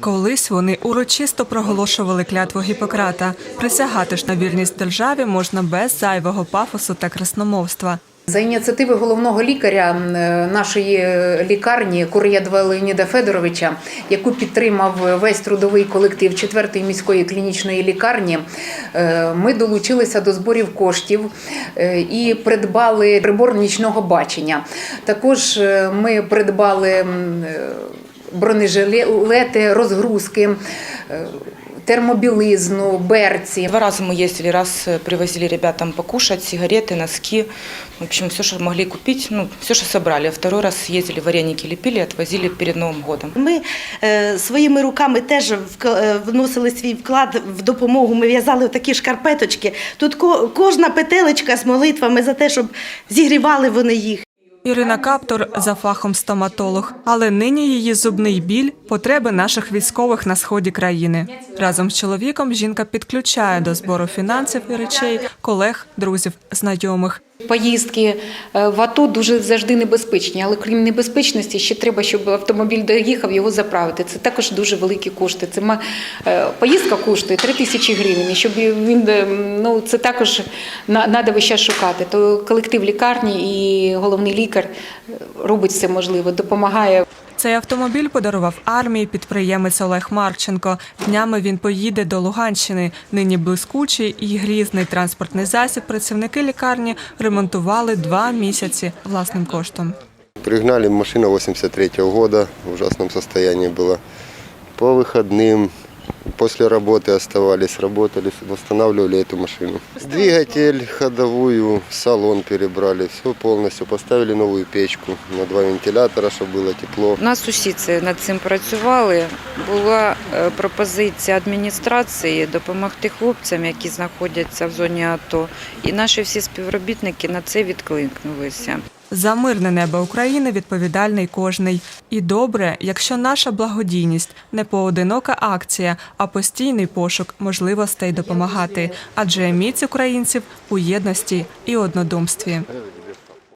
Колись вони урочисто проголошували клятву Гіппократа. Присягати ж на вірність державі можна без зайвого пафосу та красномовства. За ініціативи головного лікаря е, нашої лікарні Кур'єдва Леоніда Федоровича, яку підтримав весь трудовий колектив 4-ї міської клінічної лікарні, е, ми долучилися до зборів коштів е, і придбали прибор нічного бачення. Також е, ми придбали е, бронежилети, розгрузки. е, Термобілизну, берці, Два раза мы ездили, раз э, привозили ребятам покушать, сигареты, носки, в общем, все, что могли купить, ну, все, что собрали. А второй раз ездили, вареники лепили, отвозили перед Новым годом. Ми е, своїми руками теж вк- е, вносили свій вклад в допомогу. Ми в'язали такі шкарпеточки. Тут ко- кожна петелечка з молитвами за те, щоб зігрівали вони їх. Ірина Каптор за фахом стоматолог, але нині її зубний біль потреби наших військових на сході країни. Разом з чоловіком жінка підключає до збору фінансів і речей колег, друзів, знайомих. Поїздки е, в АТО дуже завжди небезпечні, але крім небезпечності, ще треба, щоб автомобіль доїхав його заправити. Це також дуже великі кошти. Це ма- е, поїздка коштує 3 тисячі гривень. Щоб він е, ну це також треба весь час шукати. То колектив лікарні і головний лікар е, робить все можливе, допомагає. Цей автомобіль подарував армії підприємець Олег Марченко. Днями він поїде до Луганщини. Нині блискучий і грізний транспортний засіб працівники лікарні ремонтували два місяці власним коштом. Пригнали машина 83 года, в ужасном состоянии была. По выходным, после работы оставались, работали, восстанавливали эту машину. Двигатель, ходовую, салон перебрали, все полностью. Поставили новую печку на два вентилятора, чтобы было тепло. У нас усі це над цим працювали. Була е, пропозиція адміністрації допомогти хлопцям, які знаходяться в зоні АТО. І наші всі співробітники на це відкликнулися. За мирне небо України відповідальний кожний. І добре, якщо наша благодійність не поодинока акція, а постійний пошук можливостей допомагати. Адже міць українців у єдності і однодумстві.